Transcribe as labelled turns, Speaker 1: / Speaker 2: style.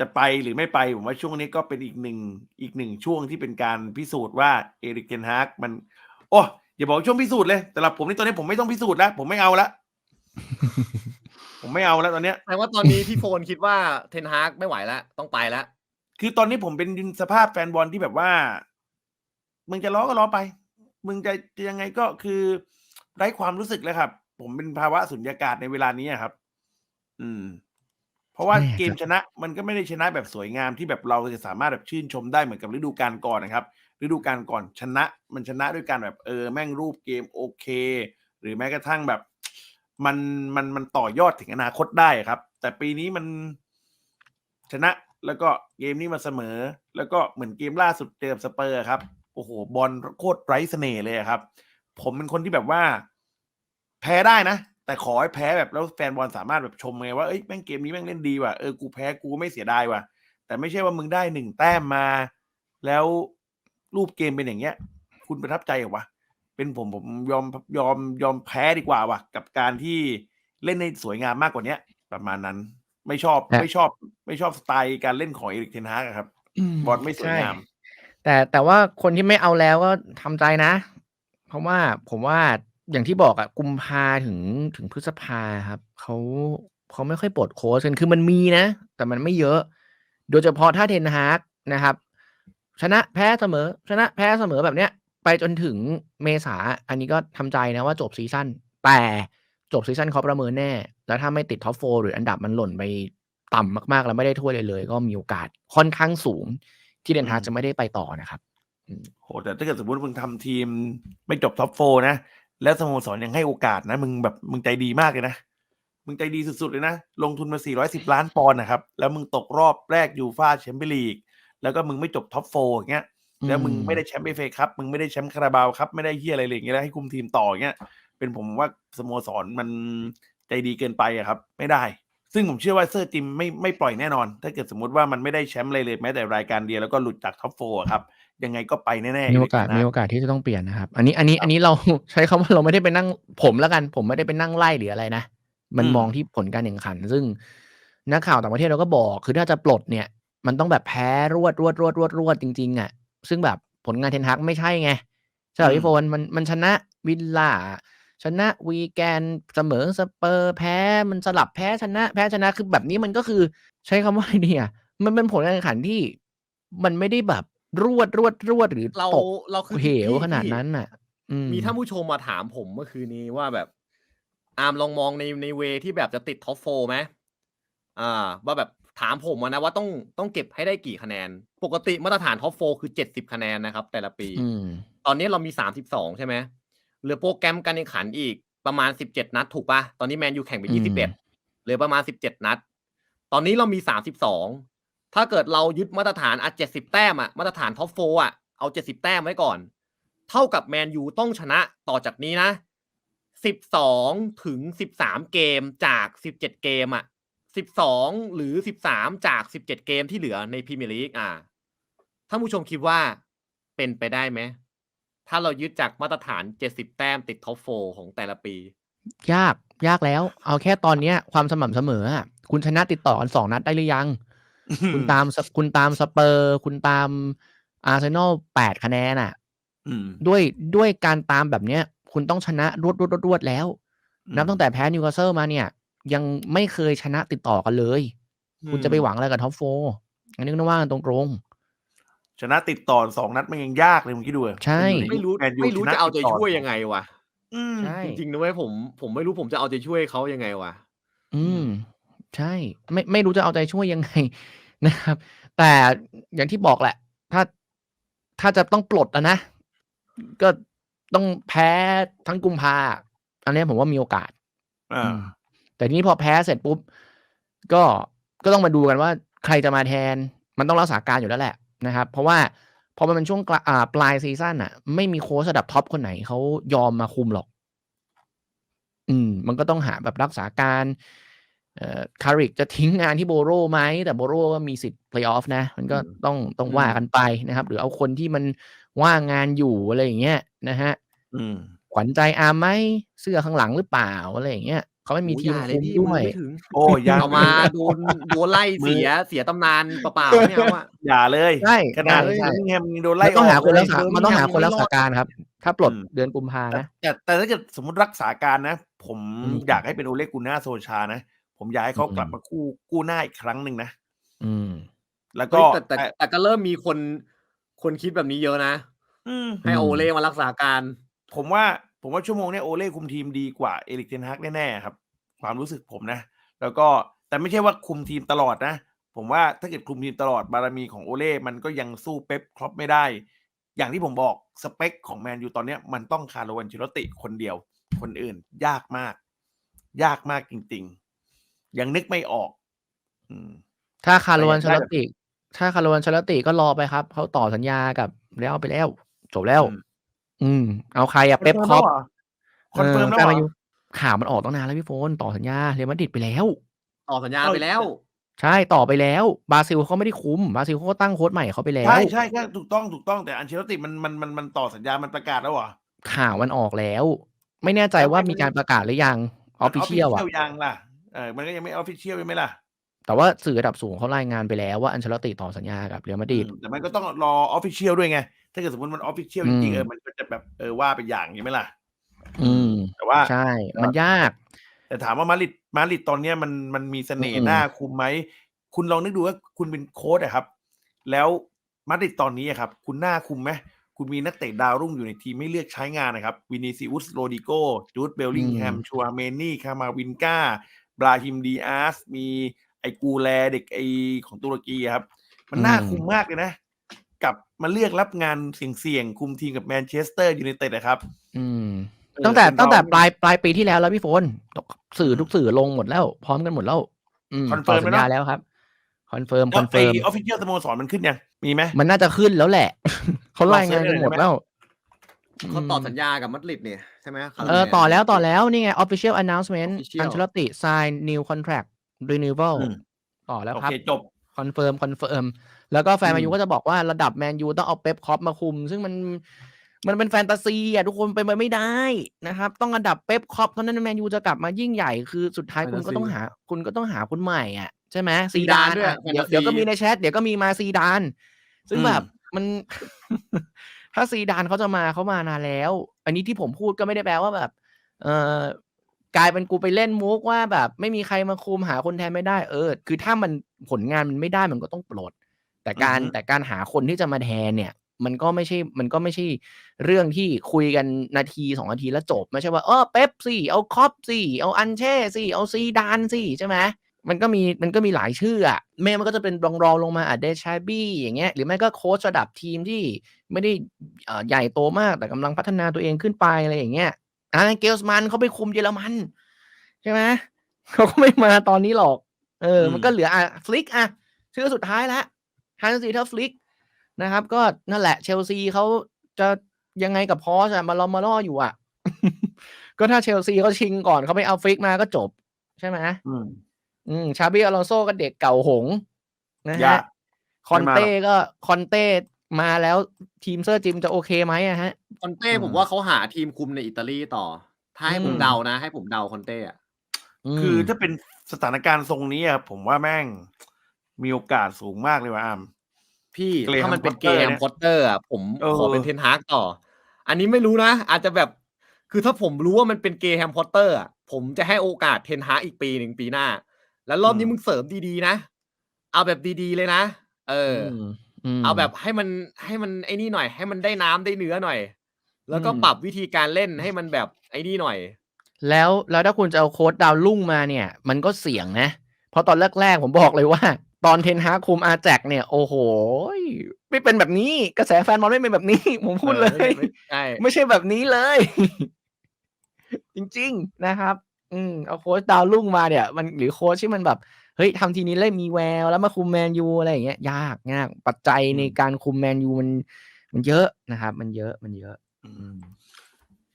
Speaker 1: จะไปหรือไม่ไป ผมว่าช่วงนี้ก็เป็นอีกหนึ่งอีกหนึ่งช่วงที่เป็นการพิสูจน์ว่าเอริกเทนฮากมัน โอ้อย่าบอกว่าช่วงพิสูจน์เลยแต่ละผมนี่ตอนนี้ผมไม่ต้องพิสูจน์แล้ว ผมไม่เอาละผมไม่เอาแล้วตอนเนี้ย
Speaker 2: แปลว่าตอนนี้พี่โฟนคิดว่าเทนฮากไม่ไหวแล้วต้องไปแล้ว
Speaker 1: คือตอนนี้ผมเป็นสภาพแฟนบอลที่แบบว่า มึงจะล้อก็ล้อไป มึงจะจะยังไงก็คือไร้ความรู้สึกแล้วครับ ผมเป็นภาวะสุญญากาศในเวลานี้อะครับ อืม เพราะว่า
Speaker 3: แม่
Speaker 1: เกม
Speaker 3: จะ
Speaker 1: ชนะมันก็ไม่ได้ชนะแบบสวยงามที่แบบเราจะสามารถแบบชื่นชมได้เหมือนกับฤดูกาลก่อนนะครับ ฤดูกาลก่อนชนะมันชนะด้วยการแบบเออแม่งรูปเกมโอเค หรือแม้กระทั่งแบบมันมันมันต่อยอดถึงอนาคตได้ครับ แต่ปีนี้มันชนะแล้วก็เกมนี้มาเสมอ แล้วก็เหมือนเกมล่าสุดเจอกับสเปอร์ครับโอ้โหบอลโคตรไร้เสน่ห์เลยอะครับ ผมเป็นคนที่แบบว่า แพ้ได้นะ แต่ขอให้แพ้แบบแล้วแฟนบอลสามารถแบบชมไงว่าเอ้ยแม่งเกมนี้แม่งเล่นดีว่ะเออกูแพ้กูไม่เสียดายว่ะ แต่ไม่ใช่ว่ามึงได้หนึ่งแต้มมา แล้วรูปเกมเป็นอย่างเงี้ย คุณประทับใจเหรอวะเป็นผมผมยอมยอมยอมแพ้ดีกว่าว่ะ กับการที่เล่นในสวยงามมากกว่าเนี้ย ประมาณนั้น ไม่ชอบ
Speaker 3: แต่
Speaker 1: ไม่ชอบ ไม่ชอบสไตล์การเล่นของเอริกเทนฮากอะครับ บอลไม่สวยงาม
Speaker 3: แต่แต่ว่าคนที่ไม่เอาแล้วก็ทำใจนะ เพราะว่าผมว่า อย่างที่บอกอะกุมภาถึงถึงพฤษภาครับ เขาเขาไม่ค่อยปลดโค้ชกันคือมันมีนะ แต่มันไม่เยอะ โดยเฉพาะถ้าเทนฮากนะครับ ชนะแพ้เสมอ ชนะแพ้เสมอแบบเนี้ย ไปจนถึงเมษา อันนี้ก็ทำใจนะว่าจบซีซั่นแต่จบซีซั่นเขาประเมินแน่ แล้วถ้าไม่ติดท็อปโฟหรืออันดับมันหล่นไปต่ำมาก ๆ แล้วไม่ได้ถ้วยเลยเลย ก็มีโอกาสค่อนข้างสูง ที่เดนฮาก
Speaker 1: อืม
Speaker 3: จะไม่ได้ไปต่อนะครับ
Speaker 1: โหแต่ถ้าเกิดสมมติมึงทำทีมไม่จบท็อปโฟนะ แล้วสโมสรยังให้โอกาสนะ มึงแบบมึงใจดีมากเลยนะ มึงใจดีสุดๆเลยนะ ลงทุนมา 410 ล้านปอนด์นะครับ แล้วมึงตกรอบแรกยูฟาแชมเปี้ยนลีก แล้วก็มึงไม่จบท็อปโฟอย่างเงี้ย แล้วมึง
Speaker 3: อืม
Speaker 1: ไม่ได้แชมป์เอฟเอครับ มึงไม่ได้แชมป์คาราบาวครับ ไม่ได้เฮียอะไรเลยอย่างเงี้ยแล้วให้คุมทีมต่ออย่างเงี้ย เป็นผมว่าสโมสรมันใจดีเกินไปอะครับ ไม่ได้ ซึ่งผมเชื่อว่าเซอร์จิมไม่ไม่ปล่อยแน่นอน ถ้าเกิดสมมติว่ามันไม่ได้แชมป์อะไรเลยแม้แต่รายการเดียวแล้วก็หลุดจากท็อปโฟอะครับ ยังไงก็ไปแน่ๆ
Speaker 3: มีโอกาส
Speaker 1: เอริ
Speaker 3: มี
Speaker 1: เทนฮ
Speaker 3: โอกาสที่จะต้องเปลี่ยนนะครับ อันนี้อันนี้อันนี้เราใช้คำว่าเราไม่ได้ไปนั่งผมแล้วกัน ผมไม่ได้ไปนั่งไล่หรืออะไรนะ มันมองที่ผลการแข่งขัน ซึ่งนักข่าวต่างประเทศเราก็บอก คือถ้าจะปลดเนี่ย มันต้องแบบแพ้รวดรวดรวดรวดรวดจริง ๆอะซึ่งแบบผลงานเทนฮักไม่ใช่ไงใช่ไหม
Speaker 1: อืม
Speaker 3: พี่โฟนมันมันชนะวิลล่า ชนะวีแกนเสมอสเปอร์แพ้มันสลับแพ้ชนะ แพ้ชนะคือแบบนี้มันก็คือใช้คำว่าไงเนี่ย มันเป็นผลการแข่งขันที่มันไม่ได้แบบรวดรวดรวดหรือ
Speaker 2: เรา
Speaker 3: ตก
Speaker 2: เราคือ
Speaker 3: เหว
Speaker 2: พี่
Speaker 3: ขนาด
Speaker 2: พี่
Speaker 3: นั้นน่ะอืม
Speaker 2: มีท่านผู้ชมมาถามผมเมื่อคืนนี้ว่าแบบ อาร์มลองมองในในเวที่แบบจะติดท็อปโฟไหมอ่า ว่าแบบถามผมอะนะว่าต้องต้องเก็บให้ได้กี่คะแนน ปกติมาตรฐานท็อปโฟคือเจ็ดสิบคะแนนนะครับ แต่ละปี
Speaker 3: อืม
Speaker 2: ตอนนี้เรามีสามสิบสองใช่ไหม เหลือโปรแกรมการแข่งขันอีกประมาณสิบเจ็ดนัดถูกปะตอนนี้แมนยูแข่งไป
Speaker 3: อื
Speaker 2: ยี่
Speaker 3: ม
Speaker 2: สิบเอ็ดเหลือประมาณสิบเจ็ดนัด ตอนนี้เรามีสามสิบสองถ้าเกิดเรายึดมาตรฐานอะเจ็ดสิบแต้มอะมาตรฐานท็อปโฟอะเอาเจ็ดสิบแต้มไว้ก่อน เท่ากับแมนยูต้องชนะต่อจากนี้นะสิบสองถึงสิบสามเกมจากสิบเจ็ดเกมอะสิบสองหรือสิบสามจากสิบเจ็ดเกมที่เหลือในพรีเมียร์ลีกอ่าท่านผู้ชมคิดว่าเป็นไปได้ไหม ถ้าเรายึดจากมาตรฐาน70แต้มติดท็อปโฟของแต่ละปี
Speaker 3: ยากยากแล้ว เอาแค่ตอนเนี้ย ความสม่ำเสมออะคุณชนะติดต่อกันสองนัดได้หรือยัง คุณตามสคุณตามสเปอร์ คุณตามอาร์เซนอลแปดคะแนนอะ
Speaker 1: อืม
Speaker 3: ด้วยด้วยการตามแบบเนี้ย คุณต้องชนะรวดรวดรวดรวดแล้ว นับตั้งแต่แพ้นิวคาสเซิลมาเนี่ย ยังไม่เคยชนะติดต่อกันเลย คุณจะไปหวังอะไรกับท็อปโฟอันนี้ต้องว่ากันตรง
Speaker 1: ชนะติดต่อสองนัดมันยังยากเลยมึงคิดดูอะ
Speaker 3: ใช่
Speaker 2: ไม่รู้
Speaker 1: แมนยู
Speaker 2: ไม่รู้
Speaker 1: ชน
Speaker 2: จะเอาใจ
Speaker 1: ติดต่
Speaker 2: ช่วยยังไงวะ
Speaker 1: อืม
Speaker 3: ๆใช่
Speaker 2: จริงๆนะเว้ยผมผมไม่รู้ผมจะเอาใจช่วยเขายังไงวะ
Speaker 3: อืม ใช่ ไม่ไม่รู้จะเอาใจช่วยยังไงนะครับ แต่อย่างที่บอกแหละ ถ้าถ้าจะต้องปลดอะนะ ก็ต้องแพ้ทั้งกุมภาอันเนี้ยผมว่ามีโอกาส
Speaker 1: อ่า
Speaker 3: อืมแต่ทีนี้พอแพ้เสร็จปุ๊บ ก็ก็ต้องมาดูกันว่า ใครจะมาแทน มันต้องรักษาการอยู่แล้วแหละ นะครับ เพราะว่าพอมันเป็นช่วงกลาอ่าปลายซีซั่นอะไม่มีโค้ชระดับท็อปคนไหนเขายอมมาคุมหรอก อืม มันก็ต้องหาแบบรักษาการเอ่อคาริกจะทิ้งงานที่โบโรไหมแต่โบโรก็มีสิทธิ์เพลย์ออฟนะ มันก็
Speaker 2: อืม
Speaker 3: ต้องต้อง
Speaker 1: อืม
Speaker 3: ว่ากันไปนะครับ หรือเอาคนที่มันว่างงานอยู่อะไรอย่างเงี้ยนะฮะ
Speaker 1: อืม
Speaker 3: ขวัญใจอาร์มไหมเสื้อข้างหลังหรือเปล่าอะไรอย่างเงี้ย เขาไม่มีทีม
Speaker 2: โอ้ยอย่าเล
Speaker 3: คุ
Speaker 2: ย
Speaker 3: ม
Speaker 2: พี่
Speaker 3: ด้ว
Speaker 2: มัน
Speaker 3: ย
Speaker 2: ไม่ถึง
Speaker 1: โอ้ยัง
Speaker 2: เอามาโดนโดนไล่เสียเสียตำนานเปล่าๆไม่เอาอะ
Speaker 1: อย่าเลย
Speaker 3: ใช่
Speaker 1: ขนาด
Speaker 3: ใช่ใช่
Speaker 1: นอตติงแฮมยังโดน
Speaker 3: มั
Speaker 1: ไล่
Speaker 3: นต้องหาคน
Speaker 1: เล
Speaker 3: รั
Speaker 1: ย
Speaker 3: กษา
Speaker 2: เบอร์
Speaker 3: มันต้องหา
Speaker 2: มิงแฮม
Speaker 3: คนรักษา
Speaker 2: ไม่รอด
Speaker 3: การครับ ถ้าปลด
Speaker 1: อืม
Speaker 3: เดือนกุมภานะ
Speaker 1: แต่แต่ถ้าเกิดสมมติรักษาการนะ ผม
Speaker 3: อืม
Speaker 1: อยากให้เป็นโอเล่กูน่าโซชานะ ผมอยากให้เขา
Speaker 3: อืม
Speaker 1: กลับมากู้กู้หน้าอีกครั้งหนึ่งนะ
Speaker 3: อืม
Speaker 1: แล้วก็
Speaker 2: เฮ้ยแต่แต่
Speaker 1: แต่
Speaker 2: แต่ก็เริ่มมีคนคนคิดแบบนี้เยอะนะ
Speaker 1: อืม
Speaker 2: ให้
Speaker 3: อืม
Speaker 2: โอเล่มารักษาการ
Speaker 1: ผมว่า ผมว่าชั่วโมงเนี้ยโอเล่คุมทีมดีกว่าเอริกเทนฮักแน่ๆครับ ความรู้สึกผมนะ แล้วก็แต่ไม่ใช่ว่าคุมทีมตลอดนะ ผมว่าถ้าเกิดคุมทีมตลอดบารมีของโอเล่มันก็ยังสู้เป๊ปครอปไม่ได้ อย่างที่ผมบอกสเปคของแมนยูตอนเนี้ยมันต้องคาร์โลวันชิโรติคนเดียว คนอื่น ยากมาก ยากมากจริง ๆ ยังนึกไม่ออก อืม
Speaker 3: ถ้าคาร์โลวัน
Speaker 1: แต่
Speaker 3: ช
Speaker 1: อยากได้
Speaker 3: ลติ ถ้าคาร์โลวันชลติก็รอไปครับ เขาต่อสัญญากับแล้วไปแล้ว จบแล้ว
Speaker 1: อืม
Speaker 3: อืม เอาใครอะเป๊ปคอป
Speaker 1: คอนเฟิร์มแล้วเหรอ
Speaker 3: มายูข่าวมันออกตั้งนานแล้วพี่โฟนต่อสัญญาเรอัลมาดริดไปแล้ว
Speaker 2: ต่อสัญญา
Speaker 1: เอา
Speaker 2: ไปแล้ว
Speaker 3: ใช่ต่อไปแล้ว บราซิลเขาไม่ได้คุมบราซิลเขาก็ตั้งโค้ชใหม่เขาไปแล้ว
Speaker 1: ใช่ใช่ใช่ถูกต้องถูกต้องแต่อันเชลติมันมันมันมันต่อสัญญามันประกาศแล้วเหรอ
Speaker 3: ข่าวมันออกแล้ว ไม่แน่ใจว่ามีการประกาศหรือยังออฟฟิเชียล
Speaker 1: มัน
Speaker 3: อะ
Speaker 1: official ยังล่ะเออมันก็ยังไม่ออฟฟิเชียลใช่ไหมล่ะ
Speaker 3: แต่ว่าสื่อระดับสูงเขารายงานไปแล้วว่าอันเชลติต่อสัญญากับเรอัลมาดริด
Speaker 1: อืมแต่มันก็ต้องรอออฟฟิเชียลด้วยไง ถ้าเกิดสมมติมันออฟฟิเชียลจริงๆ
Speaker 3: อืม
Speaker 1: เออมันก็จะแบบเออว่าไปอย่างใช่ไหมล่ะ
Speaker 3: อืม
Speaker 1: แต่ว่า
Speaker 3: ใช่ มันยาก
Speaker 1: แต่ถามว่ามาดริดมาดริดตอนเนี้ยมันมันมีเสน่
Speaker 3: อื
Speaker 1: ห์
Speaker 3: ม
Speaker 1: หน้าคุมไหม คุณลองนึกดูว่าคุณเป็นโค้ชอะครับ แล้วมาดริดตอนนี้อะครับ คุณหน้าคุมไหมคุณมีนักเตะดาวรุ่งอยู่ในทีมไม่เลือกใช้งานนะครับวินิซิอุสโรดิโกจูดเบลลิงแฮมชัวเมนี่คามาวินกาบราฮิมดีอาสมีไอกูแลเด็กไอของตุรกีอะครับ มันน่าคุมมากเลยนะ กับมาเลือกรับงานเสี่ยงๆคุมทีมกับแมนเชสเตอร์ยูไนเต็ดนะครับ
Speaker 3: อืม
Speaker 1: เออ
Speaker 3: ตั้งแต่
Speaker 1: เป็น
Speaker 3: ตั้งแต่
Speaker 1: เรา
Speaker 3: ปลายปลายปีที่แล้วแล้วพี่โฟนสื่อทุกสื่อลงหมดแล้ว พร้อมกันหมดแล้วอืม
Speaker 1: Confirm
Speaker 3: ต่อสัญ
Speaker 1: แล้ว
Speaker 3: ญา
Speaker 1: นะ
Speaker 3: แล้วครับคอนเฟิร์ม
Speaker 1: แล้
Speaker 3: ควอ
Speaker 1: ไอน
Speaker 3: เฟิร์ม
Speaker 1: ออฟฟิเชียลสโมสรมันขึ้นยังมีไหม
Speaker 3: มันน่าจะขึ้นแล้วแหละเขา
Speaker 1: ลอง
Speaker 3: รายงานกันหมด
Speaker 1: เสิร์ชหน่อยได้ไหม
Speaker 3: แล้ว
Speaker 2: เขาต่อสัญญากับมัดริดเนี่ยใช่ไหมคาร์โล
Speaker 3: เออ
Speaker 2: เนี่ย
Speaker 3: ต่อแล้วต่อแล้วนี่ไง official announcement
Speaker 2: Official
Speaker 3: อันเชลติ sign new contract renewal
Speaker 1: อืม
Speaker 3: ต่อแล้ว
Speaker 1: โอ
Speaker 3: ครับ
Speaker 1: เคจบ
Speaker 3: คอนเฟิร์มคอนเฟิร์ม แล้วก็แฟน
Speaker 1: อืม
Speaker 3: แมนยูก็จะบอกว่าระดับแมนยูต้องเอาเป๊ปคอปมาคุม ซึ่งมันมันเป็นแฟนตาซีอะทุกคนเป็นไปไม่ได้นะครับ ต้องระดับเป๊ปคอปเท่านั้นแมนยูจะกลับมายิ่งใหญ่คือสุดท้ายคุณก็ต้องหา คุณก็ต้องหาคนใหม่อะใช่ไหมซีดาน
Speaker 2: ด้วย
Speaker 3: อะเดี๋ยว
Speaker 2: fantasy
Speaker 3: เดี๋ยวก็มีในแชทเดี๋ยวก็มีมาซีดาน ซึ่ง
Speaker 1: อืม
Speaker 3: แบบมันถ้าซีดานเขาจะมาเขามานานแล้ว อันนี้ที่ผมพูดก็ไม่ได้แปลว่าแบบ เออกลายเป็นกูไปเล่นมุกว่าแบบ ไม่มีใครมาคุมหาคนแทนไม่ได้เออ คือถ้ามันผลงานมันไม่ได้มันก็ต้องปลด แต่การ
Speaker 1: อือฮึ
Speaker 3: แต่การหาคนที่จะมาแทนเนี่ย มันก็ไม่ใช่มันก็ไม่ใช่เรื่องที่คุยกันนาทีสองนาทีแล้วจบ ไม่ใช่ว่าเออเป๊ปสิเอาคอปสิเอาอันเช่สิเอาซีดานสิใช่ไหมมันก็มีมันก็มีหลายชื่ออะแม่มันก็จะเป็นรองรองๆลงมาอาจเดชาบี้อย่างเงี้ยหรือไม่ก็โค้ชระดับทีมที่ไม่ได้เอ่อใหญ่โตมากแต่กำลังพัฒนาตัวเองขึ้นไปอะไรอย่างเงี้ยอ่าเกลส์มันเขาไปคุมเยอรมันใช่ไหมเขาก็ไม่มาตอนนี้หรอก เออ
Speaker 1: อืม
Speaker 3: มันก็เหลืออะฟลิกอะชื่อสุดท้ายแล้ว ฮันซีเทอร์ฟลิกนะครับ ก็นั่นแหละเชลซีเขาจะยังไงกับพอสอะมาลอมาล่ออยู่อะ ก็ถ้าเชลซีเขาชิงก่อนเขาไปเอาฟลิกมาก็จบ ใช่ไหม
Speaker 1: อืม
Speaker 3: อืมชาบิอลอนโซก็เด็กเก่าหงส์นะ
Speaker 1: ยา
Speaker 3: ฮะ
Speaker 1: ก
Speaker 3: คอน
Speaker 1: ไม่มา
Speaker 3: เต้ก็คอนเต้มาแล้วทีมเซอร์จิมจะโอเคไหมอะฮะ
Speaker 2: คอนเต้
Speaker 1: อืม
Speaker 2: ผมว่าเขาหาทีมคุมในอิตาลีต่อ ถ้าให้ผม
Speaker 3: อืม
Speaker 2: เดานะ ให้ผมเดาคอนเต้อะ
Speaker 1: คือ
Speaker 3: ม
Speaker 1: ถ้าเป็นสถานการณ์ทรงนี้อะผมว่าแม่งมีโอกาสสูงมากเลยว่ะอาม
Speaker 2: พี่
Speaker 1: Graham
Speaker 2: ถ้ามันเป็นเก
Speaker 1: Potter
Speaker 2: ม
Speaker 1: เนี่ย
Speaker 2: พอตเตอร์อะผม
Speaker 1: เออ
Speaker 2: ขอเป็นเทนฮากต่อ อันนี้ไม่รู้นะ อาจจะแบบคือถ้าผมรู้ว่ามันเป็นเกมพอตเตอร์อะผมจะให้โอกาสเทนฮากอีกปีหนึ่งปีหน้า แล้วรอบนี้มึงเสริมดีๆนะ เอาแบบดีๆเลยนะ เอออ
Speaker 3: ม
Speaker 2: เอาแบบให้มันให้มันไอ้นี่หน่อย ให้มันได้น้ำได้เนื้อหน่อย แล้วก็
Speaker 3: อืม
Speaker 2: ปรับวิธีการเล่นให้มันแบบไอ้นี่หน่อย
Speaker 3: แล้วแล้วถ้าคุณจะเอาโค้ดดาวรุ่งมาเนี่ย มันก็เสี่ยงนะ เพราะตอนแรกๆผมบอกเลยว่า ตอนเทนฮากคุมอาแจกเนี่ย โอ้โห ไม่เป็นแบบนี้ กระแสแฟนบอลไม่เป็นแบบนี้ ผมพูดเลย
Speaker 2: ออไม่ไม่ใช่
Speaker 3: ไม่ใช่แบบนี้เลย จริง ๆนะครับ อืมเอาโค้ชดาวรุ่งมาเนี่ย มันหรือโค้ชที่มันแบบ เฮ้ยทำทีนี้เล่นมีแวว แล้วมาคุมแมนยูอะไรอย่างเงี้ย ยากยากปัจจัยในการคุมแมนยูมัน มันเยอะนะครับ มันเยอะมันเยอะ
Speaker 1: อืม